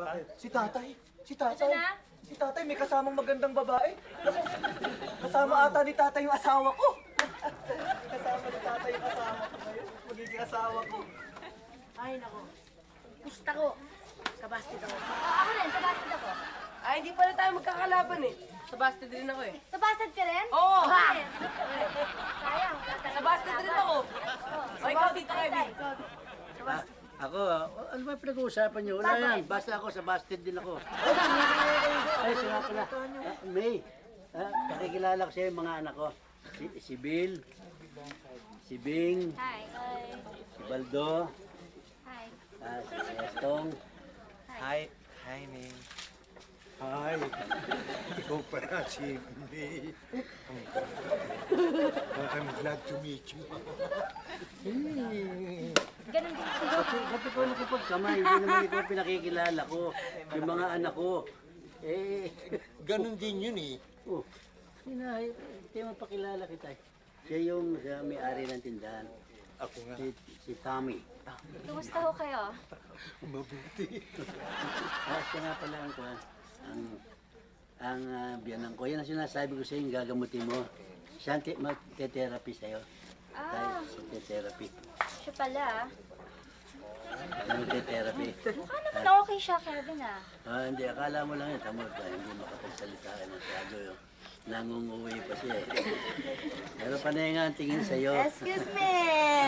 Bakit? Si tatay. Si tatay. Na? Si tatay may kasamang magandang babae. Naku, Kasama ata ni tatay yung asawa ko. Kasama ni tatay yung asawa ko ngayon. Magiging asawa ko. Ay, nako. Gusto ko. Sa basket ako. ako rin, sa ako. Ay, hindi pala tayo magkakalaban eh. Sa basket din ako eh. Sa ka rin? Oo. Bakit? Sayang. Sa basket din ako. O, ikaw dito, Kevin. Ah, ako, ano ba pinag-uusapan niyo? Wala yan. Basta ako sa basket din ako. Ay, nga pala. Ah, May, ah, pakikilala ko sa iyo yung mga anak ko. Si, si Bill, si Bing, Hi. Hi. si Baldo, Hi. ah, si Estong. Hi. Hi, Ming. Hi, ikaw pala si May. I'm glad to meet you. Ganun din. Kasi ba't ikaw nakipagkamay? Hindi naman ikaw pinakikilala ko. Yung mga anak ko. Eh, Ganon din yun eh. oh, sinay, hindi mo pakilala kita. Siya yung siya may-ari ng tindahan. Ako nga, Si, si Tommy. Kumusta ho kayo? mabuti. Ah, siya nga pala ang kuwan. Ang, ang uh, biyanan ko. Yan ang sinasabi ko sa yung gagamutin mo. Siya ang te- magte-therapy sa'yo. Ah, Dahil sa te-therapy. siya pala. ah. Magte-therapy. Mukha naman okay siya, Kevin ah. Ah, hindi, akala mo lang yun. Tamo ka, hindi makapagsalita ka masyado yun. Nangunguwi pa siya eh. Pero panay nga ang tingin sa'yo. Excuse me!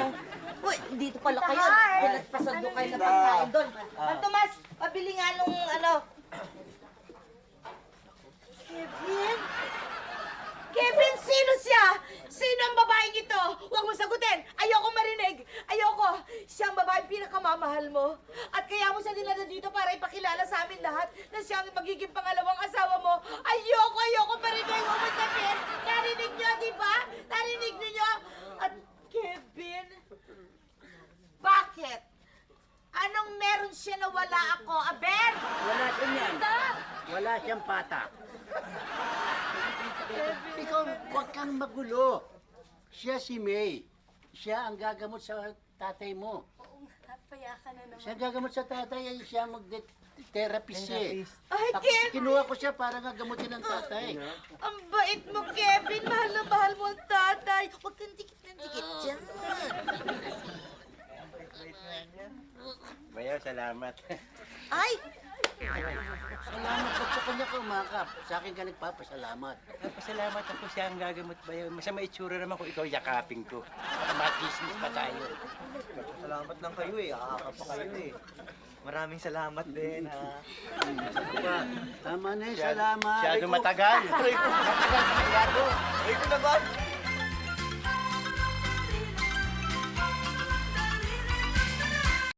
Uy, dito pala kayo. Tahar. Pinagpasando kayo ng pagkain doon. Ang Tomas, pabili nga nung ano. Kevin? Kevin, sino siya? Sino ang babaeng ito? Huwag mo sagutin. Ayoko marinig. Ayoko. Siya ang pinakamamahal mo. At kaya mo siya dinala dito para ipakilala sa amin lahat na siya ang magiging pangalawang asawa mo. Ayoko, ayoko marinig. Huwag mo sabihin. Narinig niyo, di ba? Narinig niyo. At Kevin, bakit? Anong meron siya na wala ako, Aber? Wala siya niyan. Wala siyang pata. Ikaw, huwag kang magulo. Siya si May. Siya ang gagamot sa tatay mo. Payakan na naman. Siya ang gagamot sa tatay, ay siya mag-therapy siya. eh. Ay, Tapos Kevin! kinuha ko siya para nga gamutin ng tatay. Ang bait mo, Kevin. Mahal na mahal mo ang tatay. Huwag kang dikit ng dikit dyan. Bayaw, salamat. Ay! Salamat ba't sa kanya ka umakap. Sa akin ka nagpapasalamat. Pasalamat ako siya ang gagamot bayaw. Masama itsura naman kung ikaw yakapin ko. Baka matismis pa tayo. Salamat lang kayo eh. Aakap pa kayo eh. Maraming salamat din ha. Tama na yun, salamat. Masyado matagal. Ay ko na ba?